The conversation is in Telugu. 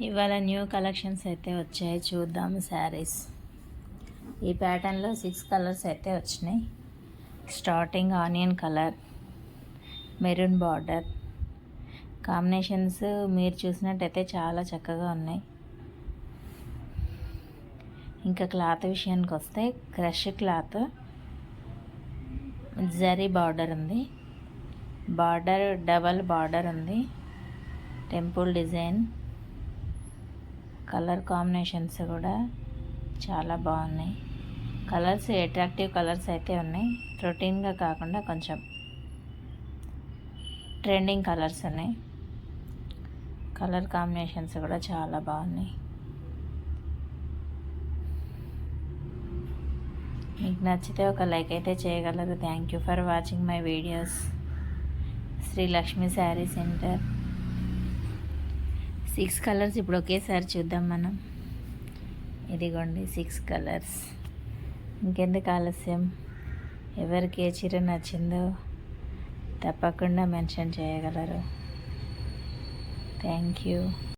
ఇవాళ న్యూ కలెక్షన్స్ అయితే వచ్చాయి. చూద్దాము శారీస్. ఈ ప్యాటర్న్లో సిక్స్ కలర్స్ అయితే వచ్చినాయి. Starting onion colour maroon border. Combinations మీరు చూసినట్టయితే చాలా చక్కగా ఉన్నాయి. ఇంకా క్లాత్ విషయానికి వస్తే క్రష్ క్లాత్ జరీ బార్డర్ ఉంది. బార్డర్ డబల్ బార్డర్ ఉంది. Temple design. కలర్ కాంబినేషన్స్ కూడా చాలా బాగున్నాయి. కలర్స్ అట్రాక్టివ్ కలర్స్ అయితే ఉన్నాయి. రొటీన్గా కాకుండా కొంచెం ట్రెండింగ్ కలర్స్ ఉన్నాయి. కలర్ కాంబినేషన్స్ కూడా చాలా బాగున్నాయి. మీకు నచ్చితే ఒక లైక్ అయితే చేయగలరు. Thank you for watching my videos Sri Lakshmi saree centre. Six colours ఇప్పుడు ఒకేసారి చూద్దాం మనం. ఇదిగోండి సిక్స్ కలర్స్. ఇంకెందుకు ఆలస్యం? ఎవరికి ఏ చీర నచ్చిందో తప్పకుండా మెన్షన్ చేయగలరు. Thank you.